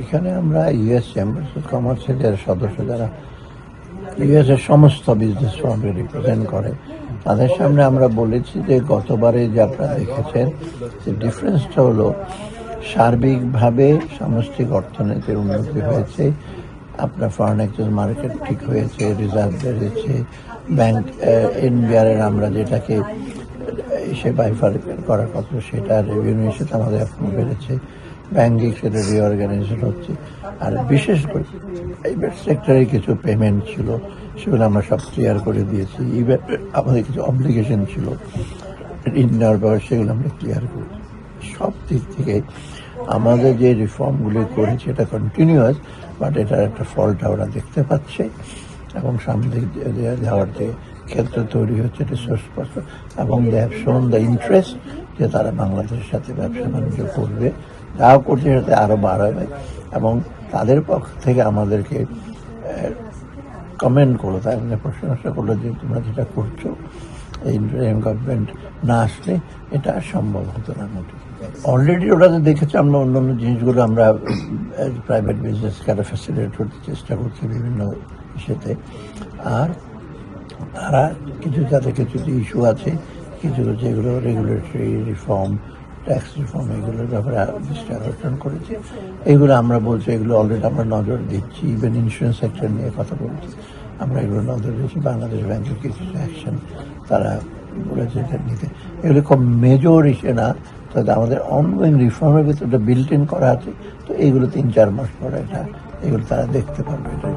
এখানে আমরা US chambers of কমার্সের সদস্য, যারা ইউএস এর সমস্ত বিজনেস ফার্মকে রিপ্রেজেন্ট করে, তাদের সামনে আমরা বলেছি যে গতবারে যে আপনারা দেখেছেন, যে ডিফারেন্সটা হলো সার্বিকভাবে সামষ্টিক অর্থনীতির উন্নতি হয়েছে, আপনার ফরেন এক্সচেঞ্জ মার্কেট ঠিক হয়েছে রিজার্ভ বেড়েছে ব্যাংক এনবিআর এর আমরা যেটাকে, সে বাইফার করার কথা, সেটা রেভিনিউ সেটা আমাদের এখন বেড়েছে। ব্যাংকিং সেটা রিঅর্গানাইজেশন হচ্ছে। আর বিশেষ করে প্রাইভেট সেক্টরে কিছু পেমেন্ট ছিল, সেগুলো আমরা সব ক্লিয়ার করে দিয়েছি। ইভেন আমাদের কিছু অব্লিগেশন ছিল। ঋণ নেওয়ার ব্যাপারে সেগুলো আমরা ক্লিয়ার করেছি সব দিক থেকে আমাদের যে রিফর্মগুলি করেছি, এটা কন্টিনিউয়াস বাট এটার একটা ফলটা ওরা দেখতে পাচ্ছে। এবং সামনে যাওয়ার যে ক্ষেত্র তৈরি হচ্ছে, এটা সুস্পষ্ট এবং they have shown the interest যে তারা বাংলাদেশের সাথে ব্যবসা বাণিজ্য করবে যাও করছে সাথে আরও বাড়াবে এবং তাদের পক্ষ থেকে আমাদেরকে কমেন্ট করল, তার মানে প্রশংসা করল যে তোমরা যেটা করছ, এই ইন্টারিম গভর্নমেন্ট না আসলে এটা সম্ভব হতো না মোটে অলরেডি ওরা তো দেখেছে, আমরা অন্য অন্য জিনিসগুলো আমরা প্রাইভেট বিজনেসকে আরও ফ্যাসিলিটেট করতে চেষ্টা করছি বিভিন্ন ইস্যুতে আর তারা কিছু যাতে কিছু ইস্যু আছে, কিছু যেগুলো রেগুলেটরি রিফর্ম ট্যাক্স রিফর্ম এগুলোর ব্যাপারে দৃষ্টি আকর্ষণ করেছে। এগুলো আমরা বলছি, এগুলো অলরেডি আমরা নজর দিচ্ছি ইভেন ইন্স্যুরেন্স সেক্টর নিয়ে কথা বলছি। আমরা এগুলো নজর দিচ্ছি বাংলাদেশ ব্যাংকের কিছু অ্যাকশন তারা বলেছে এটা নিতে। এগুলো খুব মেজর ইস্যু না, তবে আমাদের অনগোয়িং রিফর্মের ভিতরে বিল্ট ইন করা আছে, তো এইগুলো তিন চার মাস পরে এটা, এগুলো তারা দেখতে পারবে, এটা